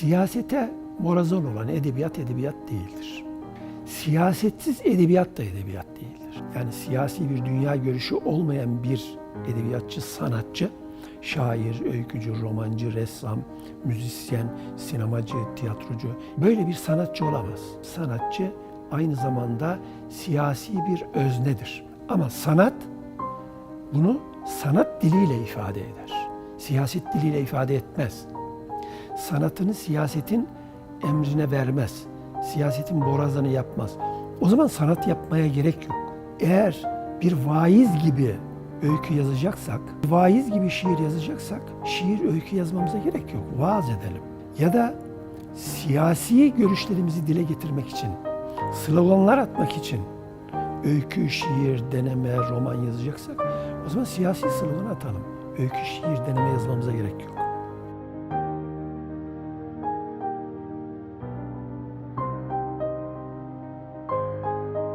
Siyasete morazon olan edebiyat edebiyat değildir. Siyasetsiz edebiyat da edebiyat değildir. Yani siyasi bir dünya görüşü olmayan bir edebiyatçı, sanatçı, şair, öykücü, romancı, ressam, müzisyen, sinemacı, tiyatrocu böyle bir sanatçı olamaz. Sanatçı aynı zamanda siyasi bir öznedir. Ama sanat bunu sanat diliyle ifade eder. Siyaset diliyle ifade etmez. Sanatını siyasetin emrine vermez. Siyasetin borazanı yapmaz. O zaman sanat yapmaya gerek yok. Eğer bir vaiz gibi öykü yazacaksak, vaiz gibi şiir yazacaksak, şiir öykü yazmamıza gerek yok. Vaaz edelim. Ya da siyasi görüşlerimizi dile getirmek için, sloganlar atmak için öykü, şiir, deneme, roman yazacaksak o zaman siyasi slogan atalım. Öykü, şiir, deneme yok.